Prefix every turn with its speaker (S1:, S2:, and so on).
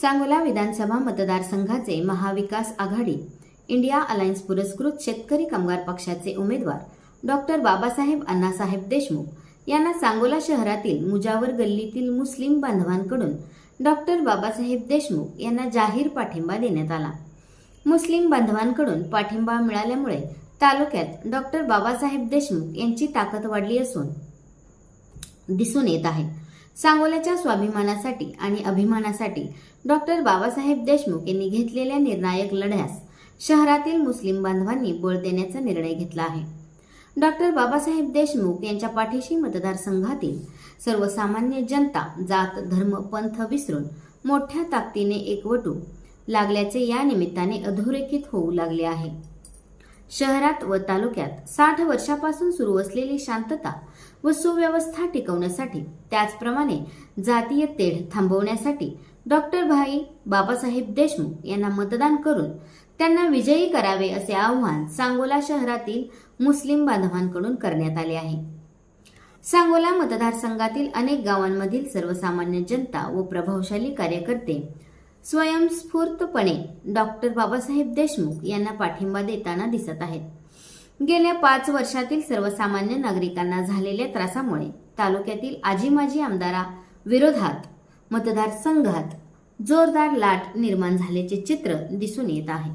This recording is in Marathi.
S1: सांगोला विधानसभा मतदारसंघाचे महाविकास आघाडी इंडिया अलायन्स पुरस्कृत शेतकरी कामगार पक्षाचे उमेदवार डॉक्टर बाबासाहेब अण्णासाहेब देशमुख यांना सांगोला शहरातील मुजावर गल्लीतील मुस्लिम बांधवांकडून डॉक्टर बाबासाहेब देशमुख यांना जाहीर पाठिंबा देण्यात आला. मुस्लिम बांधवांकडून पाठिंबा मिळाल्यामुळे तालुक्यात डॉक्टर बाबासाहेब देशमुख यांची ताकद वाढली असून दिसून येत आहे. सांगोल्याच्या स्वाभिमानासाठी आणि अभिमानासाठी डॉक्टर बाबासाहेब देशमुख यांनी घेतलेल्या निर्णायक लढ्यास शहरातील मुस्लिम बांधवांनी बळ देण्याचा निर्णय घेतला आहे. डॉक्टर बाबासाहेब देशमुख यांच्या पाठीशी मतदारसंघातील सर्वसामान्य जनता जात धर्म पंथ विसरून मोठ्या ताकदीने एकवटू लागल्याचे या निमित्ताने अधोरेखित होऊ लागले आहे. शहरात व तालुक्यात साठ वर्षापासून सुरू असलेली शांतता व सुव्यवस्था टिकवण्यासाठी त्याचप्रमाणे जातीय तेढ थांबवण्यासाठी डॉक्टर भाई बाबासाहेब देशमुख यांना मतदान करून त्यांना विजयी करावे असे आवाहन सांगोला शहरातील मुस्लिम बांधवांकडून करण्यात आले आहे. सांगोला मतदारसंघातील अनेक गावांमधील सर्वसामान्य जनता व प्रभावशाली कार्यकर्ते स्वयंस्फूर्तपणे डॉक्टर बाबासाहेब देशमुख यांना पाठिंबा देताना दिसत आहेत. गेल्या पाच वर्षातील सर्वसामान्य नागरिकांना झालेल्या त्रासामुळे तालुक्यातील आजी माजी आमदारा विरोधात मतदारसंघात जोरदार लाट निर्माण झाल्याचे चित्र दिसून येत आहे.